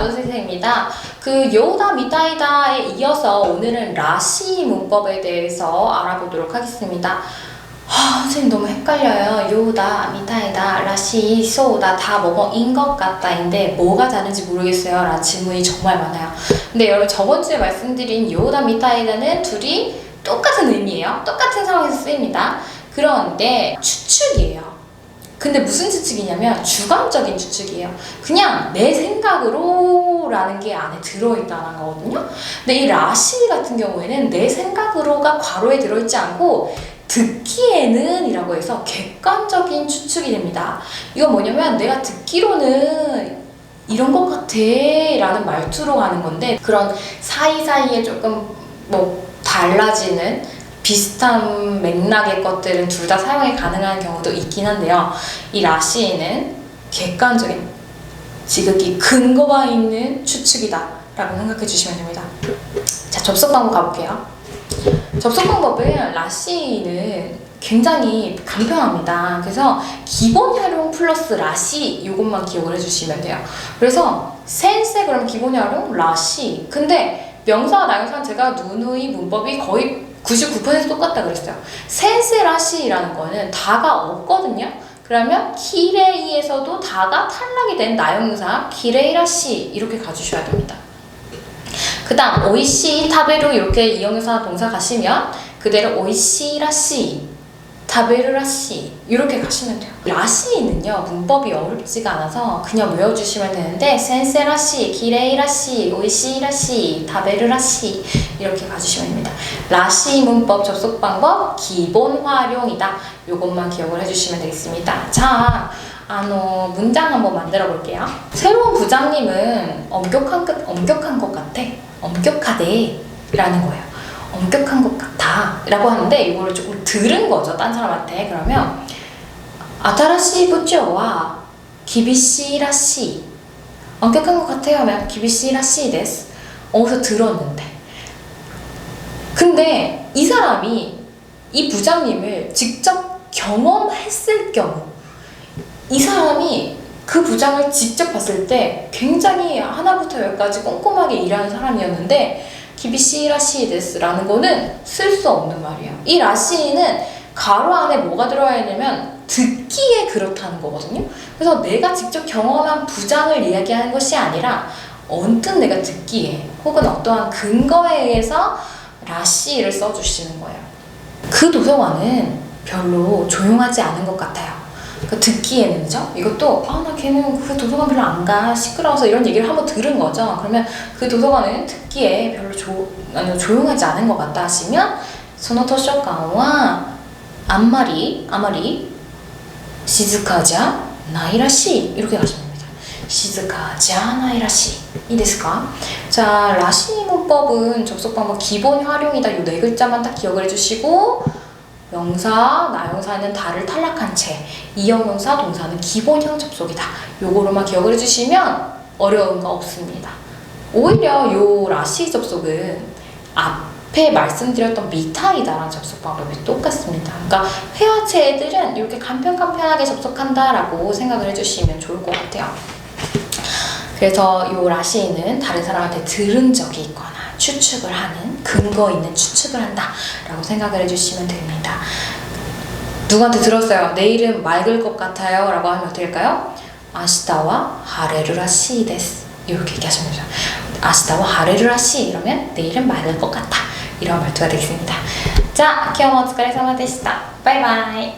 마도 선생입니다. 그 요다 미타이다에 이어서 오늘은 라시 문법에 대해서 알아보도록 하겠습니다. 아, 선생님 너무 헷갈려요. 요다, 미타이다, 라시, 소다 다 뭐뭐인 것 같다인데 뭐가 다른지 모르겠어요. 라는 질문이 정말 많아요. 근데 여러분 저번 주에 말씀드린 요다, 미타이다는 둘이 똑같은 의미예요. 똑같은 상황에서 쓰입니다. 그런데 추측이에요. 근데 무슨 추측이냐면 주관적인 추측이에요. 그냥 내 생각으로라는 게 안에 들어있다는 거거든요. 근데 이 라시 같은 경우에는 내 생각으로가 괄호에 들어있지 않고 듣기에는 이라고 해서 객관적인 추측이 됩니다. 이건 뭐냐면 내가 듣기로는 이런 것 같아 라는 말투로 가는 건데 그런 사이사이에 조금 뭐 달라지는 비슷한 맥락의 것들은 둘 다 사용이 가능한 경우도 있긴 한데요. 이 라시에는 객관적인 지극히 근거가 있는 추측이다 라고 생각해 주시면 됩니다. 자, 접속 방법 가볼게요. 접속 방법은 라시는 굉장히 간편합니다. 그래서 기본 활용 플러스 라시 이것만 기억을 해주시면 돼요. 그래서 센세 그럼 기본 활용 라시. 근데 명사와 나용사는 제가 누누이 문법이 거의 99% 똑같다 그랬어요. 센세 라시라는 거는 다가 없거든요. 그러면 키레이에서도 다가 탈락이 된 나용사 키레이라시 이렇게 가주셔야 됩니다. 그 다음 오이시 타베루 이렇게 이형용사 동사 가시면 그대로 오이시라시 타베르라시 이렇게 가시면 돼요. 라시는요 문법이 어렵지가 않아서 그냥 외워주시면 되는데 센세라시, 기레이라시, 오이시라시, 타베르라시 이렇게 가주시면 됩니다. 라시 문법 접속 방법 기본 활용이다. 요것만 기억을 해주시면 되겠습니다. 자. 아の 문장 한번 만들어 볼게요. 새로운 부장님은 엄격한 것, 엄격한 것 같아. 엄격하대. 라는 거예요. 엄격한 것 같아. 라고 하는데 이거를 조금 들은 거죠. 딴 사람한테. 그러면 아타라시 부처와 기비시라시 엄격한 것 같아요 하면 기비시라시 데스 어디서 들었는데 근데 이 사람이 이 부장님을 직접 경험했을 경우 이 사람이 그 부장을 직접 봤을 때 굉장히 하나부터 열까지 꼼꼼하게 일하는 사람이었는데 기비시 라시데스라는 거는 쓸 수 없는 말이에요. 이 라시는 가로 안에 뭐가 들어야 있냐면 듣기에 그렇다는 거거든요. 그래서 내가 직접 경험한 부장을 이야기하는 것이 아니라 언뜻 내가 듣기에 혹은 어떠한 근거에 의해서 라시를 써주시는 거예요. 그 도서관은 별로 조용하지 않은 것 같아요. 그 듣기에는 죠 이것도 아 나 걔는 그 도서관 별로 안 가 시끄러워서 이런 얘기를 한번 들은 거죠. 그러면 그 도서관은 듣기에 별로 조, 아니, 조용하지 않은 것 같다 하시면 その図書館はあんまりあまり静かじゃないらしい 이렇게 가시면 됩니다. 静かじゃないらしいいいですか? 자, 라시 문법은 접속 방법 기본 활용이다. 요 네 글자만 딱 기억을 해주시고 명사, 나용사는 다를 탈락한 채 이형용사, 동사는 기본형 접속이다. 요거로만 기억을 해주시면 어려운 거 없습니다. 오히려 요 라시 접속은 앞에 말씀드렸던 미타이다라는 접속 방법이 똑같습니다. 그러니까 회화체 애들은 이렇게 간편간편하게 접속한다라고 생각을 해주시면 좋을 것 같아요. 그래서 요 라시는 다른 사람한테 들은 적이 있거나 추측을 하는 근거 있는 추측을 한다라고 생각을 해주시면 됩니다. 누구한테 들었어요? 내일은 맑을 것 같아요. 라고 하면 어떻게 할까요? 아시다와 하레르라시 데스. 이렇게 얘기하시면 되죠. 아시다와 하레르라시 이러면 내일은 맑을 것 같아. 이런 말투가 되겠습니다. 자, 今日もお疲れ様でした。バイバイ。